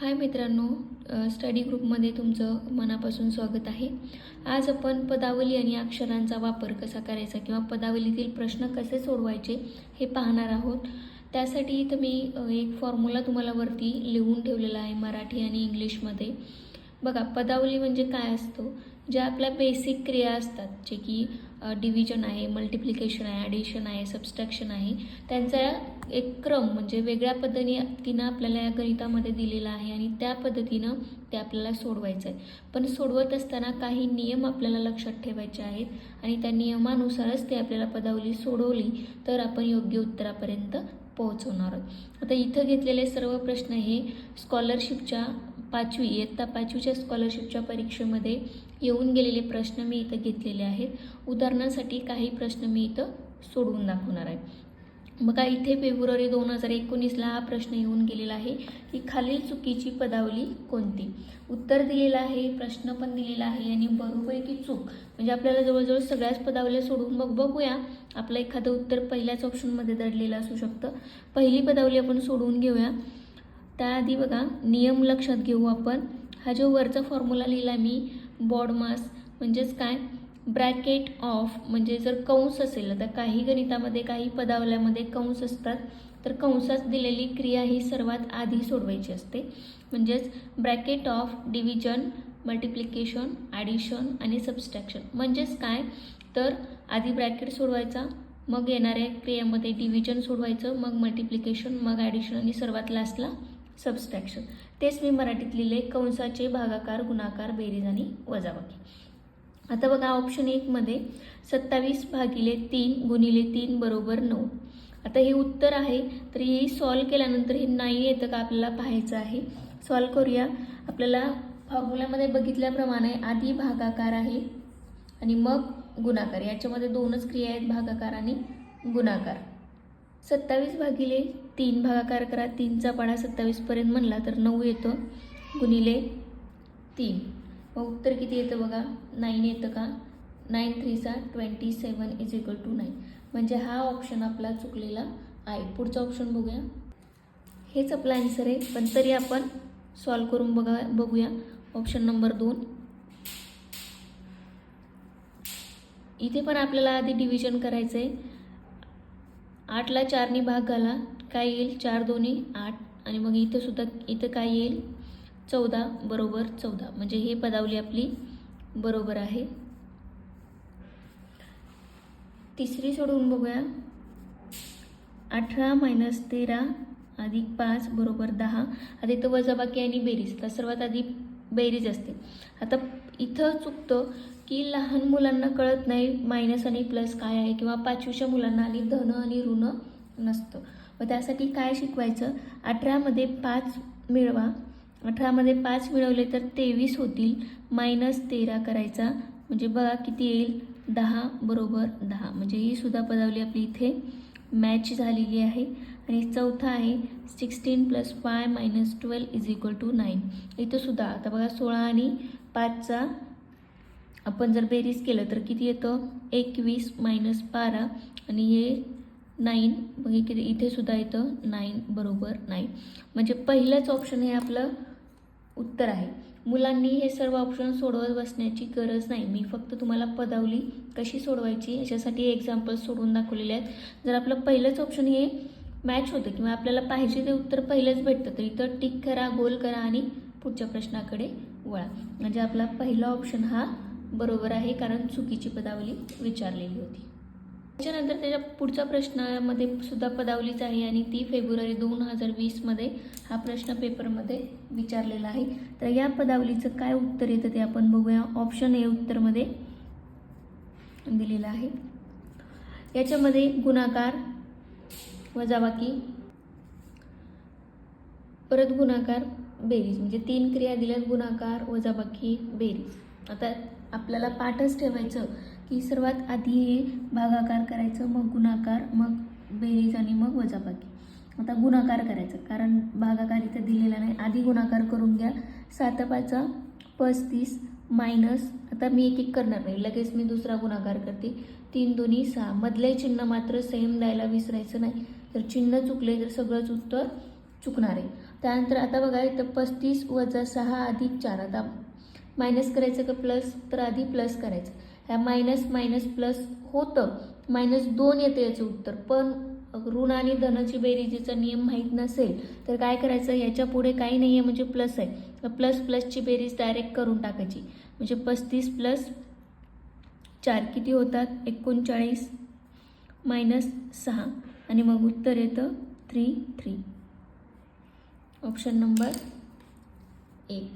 हाय मित्रांनो स्टडी ग्रुपमध्ये तुमचं मनापासून स्वागत आहे. आज आपण पदावली आणि अक्षरांचा वापर कसा करायचा किंवा पदावलीतील प्रश्न कसे सोडवायचे हे पाहणार आहोत. त्यासाठी इथं मी एक फॉर्म्युला तुम्हाला वरती लिहून ठेवलेला आहे मराठी आणि इंग्लिशमध्ये. बघा पदावली म्हणजे काय असतो? ज्या आपल्या बेसिक क्रिया असतात जे की डिव्हिजन आहे मल्टिप्लिकेशन आहे ॲडिशन आहे सबस्ट्रॅक्शन आहे. त्यांचा एक क्रम म्हणजे वेगळ्या पद्धतीने तिनं आपल्याला या गणितामध्ये दिलेला आहे आणि त्या पद्धतीनं ते आपल्याला सोडवायचं आहे. पण सोडवत असताना काही नियम आपल्याला लक्षात ठेवायचे आहेत आणि त्या नियमानुसारच ते आपल्याला पदावली सोडवली तर आपण योग्य उत्तरापर्यंत पोहोचवणार आहोत. आता इथं घेतलेले सर्व प्रश्न हे स्कॉलरशिपच्या पाचवी इयत्ता पाचवीच्या स्कॉलरशिपच्या परीक्षेमध्ये येऊन गेलेले प्रश्न मी इथं घेतलेले आहेत. उदाहरणासाठी काही प्रश्न मी इथं सोडवून दाखवणार आहे. बघा इथे फेब्रुवारी दोन हजार एकोणीसला हा प्रश्न येऊन गेलेला आहे की खालील चुकीची पदावली कोणती? उत्तर दिलेलं आहे प्रश्न पण दिलेला आहे आणि बरोबर की चूक. म्हणजे आपल्याला जवळजवळ सगळ्याच पदावल्या सोडून बघ बघूया. आपलं एखादं उत्तर पहिल्याच ऑप्शनमध्ये दडलेलं असू शकतं. पहिली पदावली आपण सोडवून घेऊया. त्याआधी बघा नियम लक्षात घेऊ आपण. हा जो वरचा फॉर्म्युला लिहिला मी बॉड मास म्हणजेच काय? ब्रॅकेट ऑफ म्हणजे जर कंस असेल तर काही गणितामध्ये काही पदावल्यामध्ये कंस असतात तर कंसात दिलेली क्रिया ही सर्वात आधी सोडवायची असते. म्हणजेच bracket of division multiplication addition आणि सबस्ट्रॅक्शन. म्हणजेच काय? तर आधी ब्रॅकेट सोडवायचा मग येणाऱ्या क्रियेमध्ये डिव्हिजन सोडवायचं मग मल्टिप्लिकेशन मग ॲडिशन आणि सर्वात लास्टला सबस्ट्रॅक्शन. तेच मी मराठीत लिहिले. कंसाचे भागाकार गुणाकार बेरीज आणि वजाबाकी. आता बघा ऑप्शन एकमध्ये सत्तावीस भागिले तीन गुणिले तीन बरोबर नऊ. आता हे उत्तर आहे. तर हे सॉल्व केल्यानंतर हे नाही येतं का आपल्याला पाहायचं आहे? सॉल्व करूया. आपल्याला फॉर्म्युल्यामध्ये बघितल्याप्रमाणे आधी भागाकार आहे आणि मग गुणाकार. याच्यामध्ये दोनच क्रिया आहेत भागाकार आणि गुणाकार. सत्तावीस भागिले तीन भागाकार करा. तीनचा पाडा सत्तावीसपर्यंत म्हणला तर नऊ येतं. गुणिले तीन. मग उत्तर किती येतं बघा? नाईन येतं का? Nine थ्रीचा twenty seven is equal to nine. म्हणजे हा ऑप्शन आपला चुकलेला आहे. पुढचा ऑप्शन बघूया. हेच आपला आन्सर आहे. पण तरी आपण सॉल्व करून बघा बघूया. ऑप्शन नंबर दोन. इथे पण आपल्याला आधी डिव्हिजन करायचं आहे आठला चारनी भाग घाला. काय येईल? चार दोन्ही आठ. आणि मग इथं सुद्धा इथं काय येईल? चौदा बरोबर चौदा. म्हणजे हे पदावली आपली बरोबर आहे. तिसरी सोडवून बघूया. अठरा मायनस तेरा अधिक पाच बरोबर दहा. आता इथं वजाबाकी आणि बेरीज. तर सर्वात आधी बेरीज असते. आता इथं चुकतं की लहान मुलांना कळत नाही मायनस आणि प्लस काय आहे किंवा पाचवीच्या मुलांना आणि धन आणि ऋण नसतं. मग त्यासाठी काय शिकवायचं? अठरामध्ये पाच मिळवा. अठरामध्ये पाच मिळवले तर तेवीस होतील. मायनस तेरा करायचा. म्हणजे बघा किती येईल? दहा बरोबर दहा. म्हणजे ही सुद्धा पदावली आपली इथे मॅच झालेली आहे. आणि चौथा आहे sixteen plus five minus twelve is equal to nine इथंसुद्धा आता बघा सोळा आणि पाचचा आपण जर बेरीज केलं तर किती येतं? एकवीस मायनस बारा. आणि हे नाईन मग किती इथे सुद्धा येतं नाईन बरोबर नाईन. म्हणजे पहिलंच ऑप्शन हे आपलं उत्तर आहे. मुलांनी हे सर्व ऑप्शन सोडवत बसण्याची गरज नाही. मी फक्त तुम्हाला पदावली कशी सोडवायची याच्यासाठी एक्झाम्पल्स सोडवून दाखवलेले आहेत. जर आपलं पहिलंच ऑप्शन हे मॅच होतं किंवा आपल्याला पाहिजे ते उत्तर पहिलंच भेटतं तर इथं टिक करा गोल करा आणि पुढच्या प्रश्नाकडे वळा. म्हणजे आपला पहिला ऑप्शन हा बरोबर आहे कारण चुकीची पदावली विचारलेली होती. त्याच्यानंतर त्याच्या पुढच्या प्रश्नामध्ये सुद्धा पदावलीच आहे आणि ती फेब्रुवारी दोन हजार वीसमध्ये हा प्रश्न पेपरमध्ये विचारलेला आहे. तर या पदावलीचं काय उत्तर येतं ते आपण बघूया. ऑप्शन ए उत्तरमध्ये दिलेलं आहे. याच्यामध्ये गुणाकार वजाबाकी परत गुणाकार बेरीज. म्हणजे तीन क्रिया दिल्यात गुणाकार वजाबाकी बेरीज. आता आपल्याला पाठच ठेवायचं. की सर्वात आधी हे भागाकार करायचं मग गुणाकार मग बेरीज आणि मग वजाबाकी. आता गुणाकार करायचं कारण भागाकार इथं दिलेला नाही. आधी गुणाकार करून घ्या. सात पाचा पस्तीस मायनस आता मी एक एक करणार नाही लगेच मी दुसरा गुणाकार करते. तीन दोन्ही सहा. मधले चिन्ह मात्र सेम द्यायला विसरायचं नाही. तर चिन्ह चुकले तर सगळंच उत्तर चुकणार आहे. त्यानंतर आता बघा इथं पस्तीस वजा सहा अधिक चार. आता मायनस करायचं का प्लस? तर आधी प्लस करायचं. काय मायनस मायनस प्लस होतं. मायनस दोन येतं याचं उत्तर. पण ऋण आणि धनाची बेरीजीचा नियम माहीत नसेल तर काय करायचं? याच्यापुढे काही नाही आहे म्हणजे प्लस आहे. तर प्लस प्लसची बेरीज डायरेक्ट करून टाकायची. म्हणजे पस्तीस प्लस चार किती होतात? एकोणचाळीस. मायनस सहा. आणि मग उत्तर येतं थ्री थ्री ऑप्शन नंबर एक.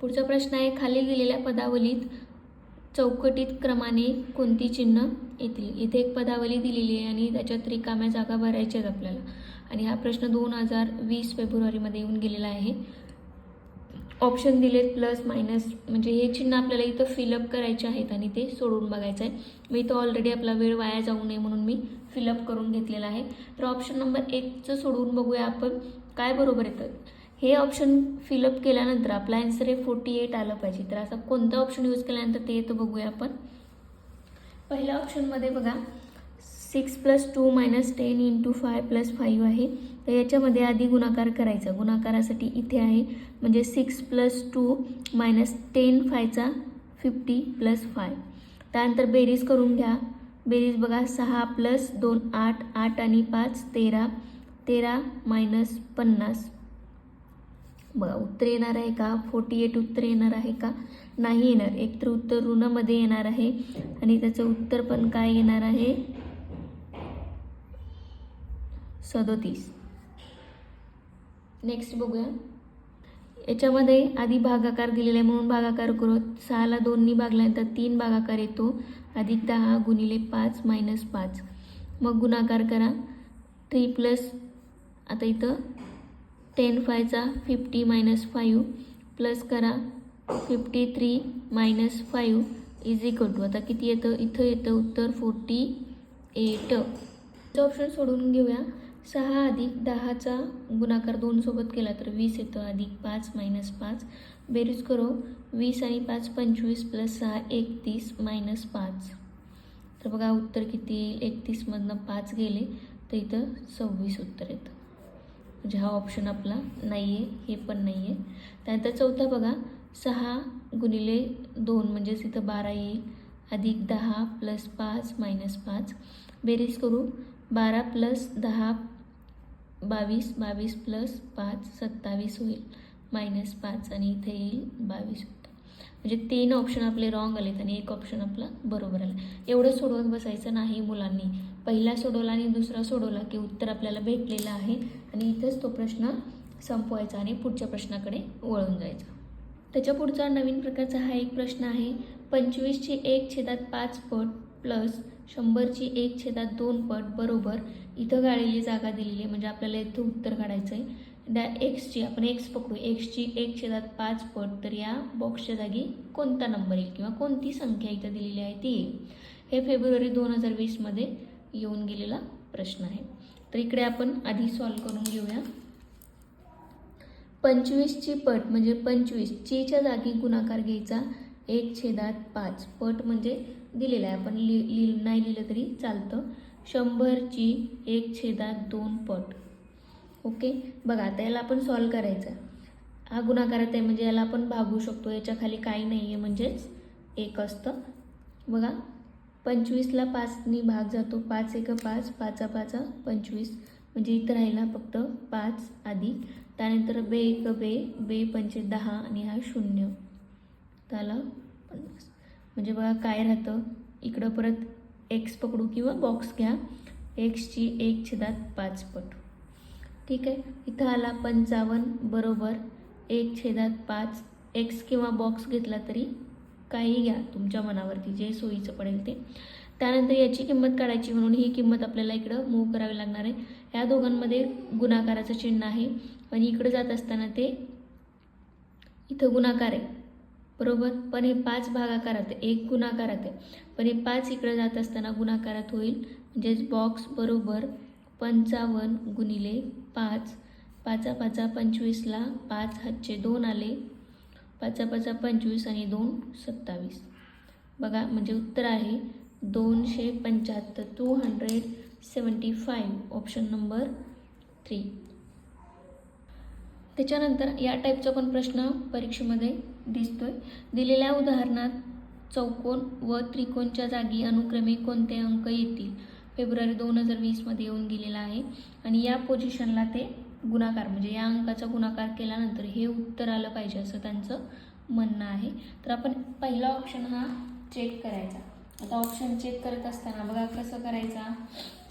पुढचा प्रश्न आहे खाली दिलेल्या पदावलीत चौकटीत क्रमाने कोणती चिन्ह येतील? इथे एक पदावली दिलेली आहे आणि त्याच्यात रिकाम्या जागा भरायच्या आहेत आपल्याला. आणि हा प्रश्न दोन हजार वीस फेब्रुवारीमध्ये येऊन गेलेला आहे. ऑप्शन दिलेत प्लस मायनस म्हणजे हे चिन्ह आपल्याला इथं फिलअप करायचे आहेत आणि ते सोडून बघायचं आहे. मी इथं ऑलरेडी आपला वेळ वाया जाऊ नये म्हणून मी फिलअप करून घेतलेला आहे. तर ऑप्शन नंबर एकचं सोडवून बघूया आपण. काय बरोबर येतं? हे ऑप्शन फिलअप केल्यानंतर आपला आन्सर हे फोर्टी एट आलं पाहिजे. तर असं कोणता ऑप्शन यूज केल्यानंतर ते येतं बघूया आपण. पहिल्या ऑप्शनमध्ये बघा six plus two minus ten into five plus five आहे. तर याच्यामध्ये आधी गुणाकार करायचा. गुणाकारासाठी इथे आहे म्हणजे six plus two minus ten फायचा fifty plus five त्यानंतर बेरीज करून घ्या. बेरीज बघा सहा प्लस दोन आठ आठ आणि पाच तेरा. तेरा मायनस पन्नास. बघा उत्तर येणार आहे का? फोर्टी एट उत्तर येणार आहे का? नाही येणार. एक तर उत्तर ऋणामध्ये येणार आहे आणि त्याचं उत्तर पण काय येणार आहे? सदोतीस. नेक्स्ट बघूया. याच्यामध्ये आधी भागाकार दिलेला आहे म्हणून भागाकार करू. सहाला दोन्ही भागल्यानंतर तीन भागाकार येतो. अधिक दहा गुणिले पाच मायनस पाच. मग गुणाकार करा. थ्री प्लस आता इथं टेन फायचा फिफ्टी मायनस फाईव्ह प्लस करा fifty three minus five is equal to. आता किती येतं? इथं येतं उत्तर फोर्टी एट. ऑप्शन सोडून घेऊया. सहा अधिक दहाचा गुणाकार दोनसोबत केला तर वीस येतं. अधिक पाच मायनस पाच. बेरीज करो. वीस आणि पाच पंचवीस प्लस सहा एकतीस मायनस पाच. तर बघा उत्तर किती येईल? एकतीसमधनं पाच गेले तर इथं सव्वीस उत्तर येतं. म्हणजे हा ऑप्शन आपला नाही आहे हे पण नाही आहे त्यानंतर चौथा बघा सहा गुणिले दोन म्हणजेच इथं बारा येईल. अधिक दहा प्लस पाच मायनस पाच. बेरीज करू. बारा प्लस दहा बावीस बावीस प्लस पाच सत्तावीस होईल. मायनस पाच आणि इथे येईल बावीस म्हणजे तीन ऑप्शन आपले रॉंग आलेत आणि एक ऑप्शन आपला बरोबर आला. एवढं सोडवत बसायचं नाही मुलांनी. पहिला सोडवला आणि दुसरा सोडवला की उत्तर आपल्याला भेटलेलं आहे. आणि इथंच तो प्रश्न संपवायचा आणि पुढच्या प्रश्नाकडे वळून जायचा. त्याच्या पुढचा नवीन प्रकारचा हा एक प्रश्न आहे. पंचवीसची एक छेदात पाच पट प्लस शंभरची एक छेदात दोन पट बरोबर इथं गाळलेली जागा दिलेली आहे. म्हणजे आपल्याला इथं उत्तर काढायचं आहे त्या एक्सची आपण एक्स पकडू. एक्सची एक छेदात पाच पट तर या बॉक्सच्या जागी कोणता नंबर येईल? किंवा कोणती संख्या इथं दिलेली आहे ती? येईल हे फेब्रुवारी दोन हजार वीसमध्ये येऊन गेलेला प्रश्न आहे. तर इकडे आपण आधी सॉल्व करून घेऊया. पंचवीसची पट म्हणजे पंचवीस चीच्या जागी गुणाकार घ्यायचा एक छेदात पाच. पट म्हणजे दिलेला आहे. आपण लि लि नाही लिहिलं तरी चालतं. शंभरची एक छेदात दोन पट. ओके? बघा आता याला आपण सॉल्व करायचं हा गुणाकारात आहे म्हणजे याला आपण भागू शकतो. याच्या खाली काही नाही आहे म्हणजेच एक असतं. बघा. पंचवीसला पाचनी भाग जातो. पाच एक पाच पाचा पाचा पंचवीस. म्हणजे इथं राहिला फक्त पाच आधी. त्यानंतर बे एक बे बे पंचे दहा आणि हा शून्य. त्याला पन्नास. म्हणजे बघा काय राहतं? इकडं परत एक्स पकडू किंवा बॉक्स घ्या. एक्सची एक छेदात पाच पट. ठीक आहे? इथं आला पंचावन्न बरोबर. एक छेदात पाच. एक्स किंवा बॉक्स घेतला तरी काही घ्या तुमच्या मनावरती जे सोयीचं पडेल ते. त्यानंतर याची किंमत काढायची म्हणून ही किंमत आपल्याला इकडं मूव करावी लागणार आहे. या दोघांमध्ये गुणाकाराचं चिन्ह आहे. आणि इकडं जात असताना ते इथं गुणाकार आहे. बरोबर? पण हे पाच भागाकारात आहे. एक गुणाकारात आहे. पण हे पाच इकडं जात असताना गुणाकारात होईल. म्हणजेच बॉक्स बरोबर पंचावन्न गुणिले पाच. पाचा पाचा पंचवीसला पाच हातचे दोन आले. पाचा पाचा पंचवीस आणि दोन सत्तावीस. बघा म्हणजे उत्तर आहे दोनशे पंच्याहत्तर two hundred seventy five option number three त्याच्यानंतर या टाईपचा पण प्रश्न परीक्षेमध्ये दिसतोय. दिलेल्या उदाहरणात चौकोन व त्रिकोणच्या जागी अनुक्रमे कोणते अंक येतील? फेब्रुवारी दोन हजार वीसमध्ये येऊन गेलेला आहे. आणि या पोझिशनला ते गुणाकार म्हणजे या अंकाचा गुणाकार केल्यानंतर हे उत्तर आलं पाहिजे असं त्यांचं म्हणणं आहे. तर आपण पहिला ऑप्शन हा चेक करायचा. आता ऑप्शन चेक करत असताना बघा कसं करायचा?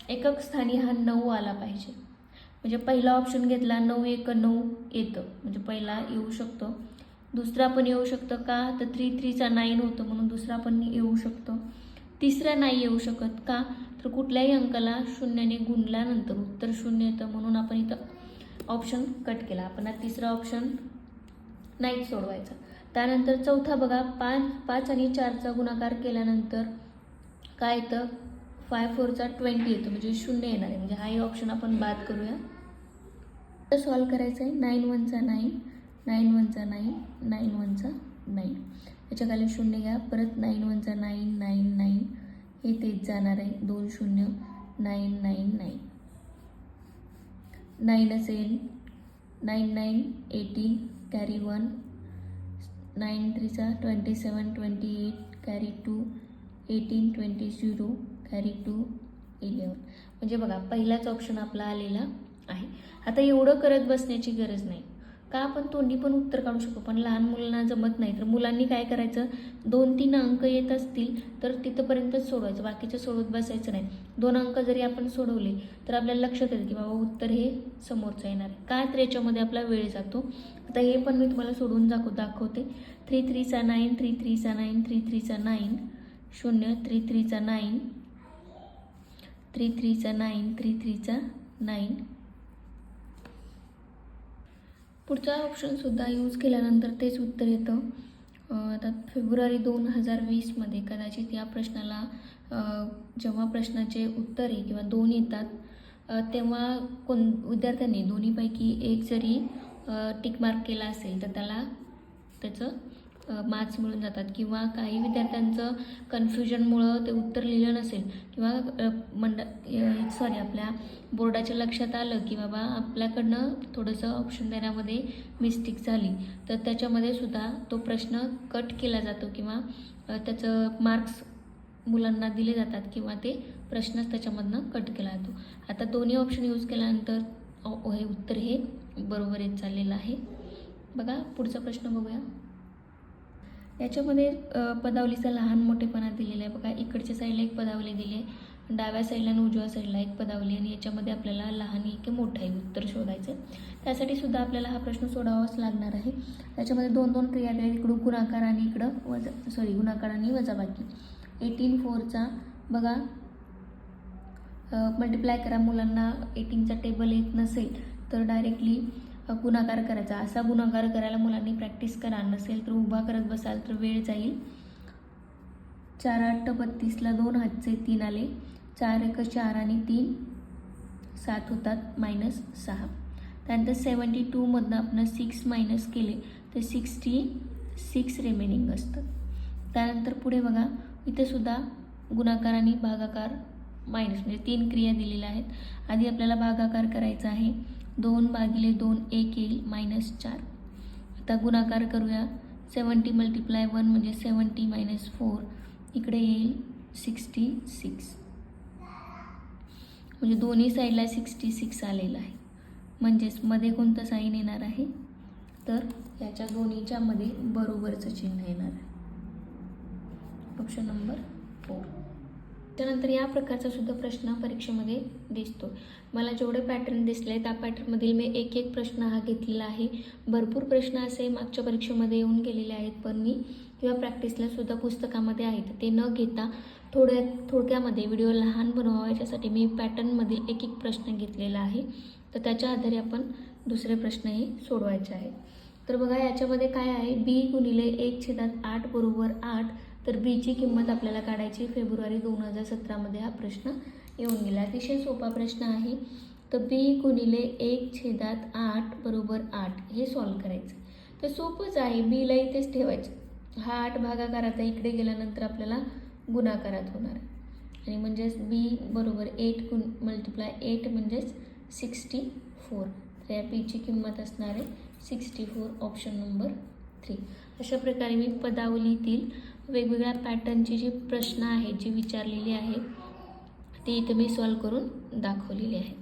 एकक स्थानी हा नऊ आला पाहिजे. म्हणजे पहिला ऑप्शन घेतला नऊ एक नऊ येतं. म्हणजे पहिला येऊ शकतो. दुसरा पण येऊ शकतं का? तर थ्री थ्रीचा नाईन होतं म्हणून दुसरा पण येऊ शकतो. तिसरा नाही येऊ शकत का? तर कुठल्याही अंकाला शून्याने गुणल्यानंतर उत्तर शून्य येतं म्हणून आपण इथं ऑप्शन कट केला. आपण हा तिसरा ऑप्शन नाही सोडवायचा. त्यानंतर चौथा बघा पाच पाच आणि चारचा गुणाकार केल्यानंतर काय येतं? फाय फोरचा ट्वेंटी येतो. म्हणजे शून्य येणार आहे. म्हणजे हाही ऑप्शन आपण बाद करूया. तर सॉल्व करायचं आहे. नाईन वनचा नाईन नाईन वनचा नाईन नाईन वनचा नाईन याच्या खाली शून्य घ्या. परत नाईन वनचा नाईन नाईन नाईन हे तेच जाणार आहे. दोन शून्य नाईन नाईन नाईन नाईन असेल. Nine nine eighteen carry one. Nine थ्रीचा twenty seven twenty eight carry two. Eighteen twenty zero carry two eleven म्हणजे बघा पहिलाच ऑप्शन आपला आलेला आहे. आता एवढं करत बसण्याची गरज नाही. का आपण तोंडी पण उत्तर काढू शकतो. पण लहान मुलांना जमत नाही. तर मुलांनी काय करायचं? दोन तीन अंक येत असतील तर तिथंपर्यंतच सोडवायचं. बाकीचे सोडवत बसायचं नाही. दोन अंक जरी आपण सोडवले तर आपल्याला लक्षात येईल की बाबा उत्तर हे समोरचं येणार आहे. का तर याच्यामध्ये आपला वेळ जातो? आता हे पण मी तुम्हाला सोडवून दाखव दाखवते. थ्री थ्रीचा नाईन थ्री थ्रीचा नाईन थ्री थ्रीचा नाईन शून्य थ्री थ्रीचा नाईन थ्री थ्रीचा नाईन थ्री थ्रीचा नाईन. पुढचा ऑप्शनसुद्धा यूज केल्यानंतर तेच उत्तर येतं. आता फेब्रुवारी दोन हजार वीसमध्ये कदाचित या प्रश्नाला जेव्हा प्रश्नाचे उत्तरे किंवा दोन येतात तेव्हा कोण विद्यार्थ्यांनी दोन्हीपैकी एक जरी टिक मार्क केला असेल तर त्याला त्याचं मार्क्स मिळून जातात किंवा काही विद्यार्थ्यांचं कन्फ्युजनमुळं ते उत्तर लिहिलं नसेल किंवा मंड सॉरी आपल्या बोर्डाच्या लक्षात आलं की बाबा आपल्याकडनं थोडंसं ऑप्शन देण्यामध्ये मिस्टेक झाली. तर त्याच्यामध्ये सुद्धा तो प्रश्न कट केला जातो किंवा त्याचं मार्क्स मुलांना दिले जातात किंवा ते प्रश्नच त्याच्यामधनं कट केला जातो. आता दोन्ही ऑप्शन यूज केल्यानंतर हे उत्तर हे बरोबर येत चाललेलं आहे. बघा पुढचा प्रश्न बघूया. याच्यामध्ये पदावलीचा लहान मोठेपणा दिलेला आहे. बघा इकडच्या साईडला एक पदावली दिली आहे. डाव्या साईडला आणि उजव्या साईडला एक पदावली आणि याच्यामध्ये आपल्याला लहान आहे की मोठं आहे उत्तर शोधायचं आहे. त्यासाठी सुद्धा आपल्याला हा प्रश्न सोडावाच लागणार आहे. त्याच्यामध्ये दोन दोन क्रिया दिल्या आहेत. गुणाकार आणि इकडं वजा सॉरी गुणाकार आणि वजाबाकी. एटीन फोरचा बघा मल्टिप्लाय करा. मुलांना एटीनचा टेबल येत नसेल तर डायरेक्टली गुणाकार करायचा. असा गुणाकार करायला मुलांनी प्रॅक्टिस करा नसेल तर उभा करत बसाल तर वेळ जाईल. चार आठ बत्तीसला दोन हातचे तीन आले. चार एक चार आणि तीन सात होतात मायनस सहा. त्यानंतर सेवन्टी टूमधनं आपण सिक्स मायनस केले तर सिक्स्टी सिक्स रिमेनिंग असतं. त्यानंतर पुढे बघा इथेसुद्धा गुणाकार आणि भागाकार मायनस म्हणजे तीन क्रिया दिलेल्या आहेत. आधी आपल्याला भागाकार करायचा आहे. दोन भागिले दोन एक येईल मायनस चार. आता गुणाकार करूया. सेवन्टी मल्टिप्लाय वन म्हणजे सेवन्टी मायनस फोर इकडे येईल सिक्स्टी सिक्स म्हणजे दोन्ही साईडला सिक्स्टी सिक्स आलेलं आहे. म्हणजेच मध्ये कोणतं साईन येणार आहे? तर याच्या दोन्हीच्यामध्ये बरोबरचं चिन्ह येणार आहे. ऑप्शन नंबर फोर त्यानंतर या प्रकारचा सुद्धा प्रश्न परीक्षेमध्ये दिसतो. मला जेवढे पॅटर्न दिसले त्या पॅटर्नमधील मी एक एक प्रश्न हा घेतलेला आहे. भरपूर प्रश्न असे मागच्या परीक्षेमध्ये येऊन गेलेले आहेत पण मी किंवा प्रॅक्टिसला सुद्धा पुस्तकामध्ये आहेत. ते न घेता थोड्या थोडक्यामध्ये व्हिडिओ लहान बनवावा याच्यासाठी मी पॅटर्नमधील एक एक प्रश्न घेतलेला आहे. तर त्याच्या आधारे आपण दुसरे प्रश्न हे सोडवायचे आहेत. तर बघा याच्यामध्ये काय आहे? बी गुणिले एक छेदात आठ बरोबर आठ तर बीची किंमत आपल्याला काढायची फेब्रुवारी दोन हजार सतरामध्ये हा प्रश्न येऊन गेला. अतिशय सोपा प्रश्न आहे. तर बी गुणिले एक छेदात आठ बरोबर आठ हे सॉल्व करायचं. तर सोपंच आहे. बीला इथेच ठेवायचं. हा आठ भागाकार आता इकडे गेल्यानंतर आपल्याला गुणाकारात होणार. आणि म्हणजेच बी बरोबर एट गुण मल्टिप्लाय एट म्हणजेच सिक्स्टी फोर तर या बीची किंमत असणार आहे sixty four option number three अशा प्रकारे मी पदावलीतील वेगवेगळ्या पॅटर्नचे जे प्रश्न आहेत जे विचारलेले आहे ते इथं मी सॉल्व करून दाखवलेले आहे.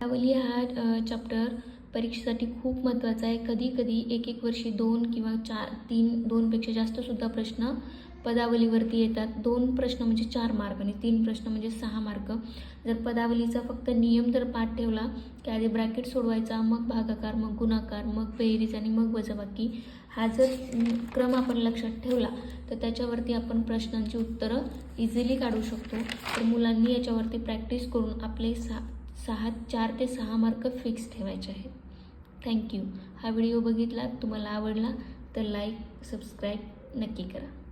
त्यावली हा चॅप्टर परीक्षेसाठी खूप महत्त्वाचा आहे. कधी कधी एक एक वर्षी दोन किंवा चार तीन दोनपेक्षा जास्तसुद्धा प्रश्न पदावलीवरती येतात. दोन प्रश्न म्हणजे चार मार्क आणि तीन प्रश्न म्हणजे सहा मार्क. जर पदावलीचा फक्त नियम जर पाठ ठेवला की आधी ब्रॅकेट सोडवायचा मग भागाकार मग गुणाकार मग बेरीज आणि मग वजाबाकी हा जर क्रम आपण लक्षात ठेवला तर त्याच्यावरती आपण प्रश्नांची उत्तरं इझिली काढू शकतो. तर मुलांनी याच्यावरती प्रॅक्टिस करून आपले सहा सहा चार ते सहा मार्क फिक्स ठेवायचे आहेत. थँक्यू हा व्हिडिओ बघितला तुम्हाला आवडला तर लाईक सबस्क्राईब नक्की करा.